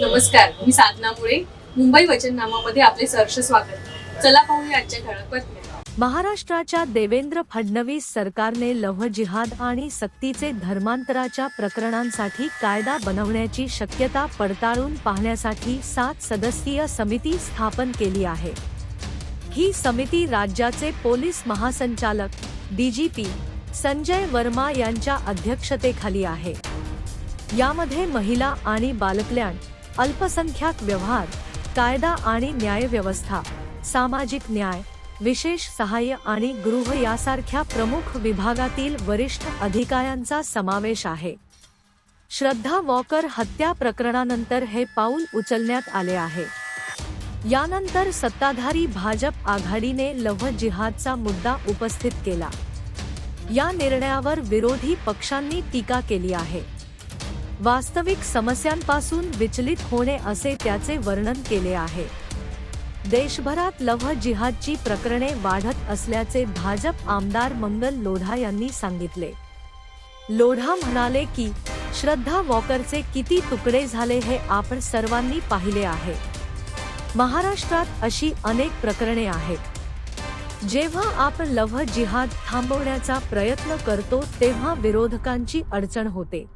नमस्कार मी साधना मुळे. मुंबई वचननामामध्ये आपले सहर्ष स्वागत. चला पाहूया आजच्या ठळक बातम्या. महाराष्ट्राच्या देवेंद्र फडणवीस सरकारने लव्ह जिहाद आणि सक्तीचे धर्मांतराच्या प्रकरणांसाठी कायदा बनवण्याची शक्यता पडताळून पाहण्यासाठी सात सदस्यीय समिती स्थापन केली आहे. ही समिती राज्याचे पोलीस महासंचालक डीजीपी संजय वर्मा यांच्या अध्यक्षतेखाली आहे. यामध्ये महिला आणि बालकल्याण अल्पसंख्याक व्यवहार कायदा आणि न्यायव्यवस्था सामाजिक न्याय विशेष सहाय्य आणि गृह यासारख्या प्रमुख विभागातील वरिष्ठ अधिकाऱ्यांचा समावेश आहे. श्रद्धा वॉकर हत्या प्रकरणानंतर हे पाऊल उचलण्यात आले आहे. यानंतर सत्ताधारी भाजप आघाडीने लव्ह जिहादचा मुद्दा उपस्थित केला. या निर्णयावर विरोधी पक्षांनी टीका केली आहे. वास्तविक समस्यांपासून विचलित होणे असे त्याचे वर्णन केले आहे. देशभरात लव्ह जिहादची प्रकरणे वाढत असल्याचे भाजप आमदार मंगल लोढा यांनी सांगितले. लोढा म्हणाले की श्रद्धा वॉकरचे किती तुकडे झाले हे आपण सर्वांनी पाहिले आहे. महाराष्ट्रात अशी अनेक प्रकरणे आहेत. जेव्हा आपण लव्ह जिहाद थांबवण्याचा प्रयत्न करतो तेव्हा विरोधकांची अडचण होते.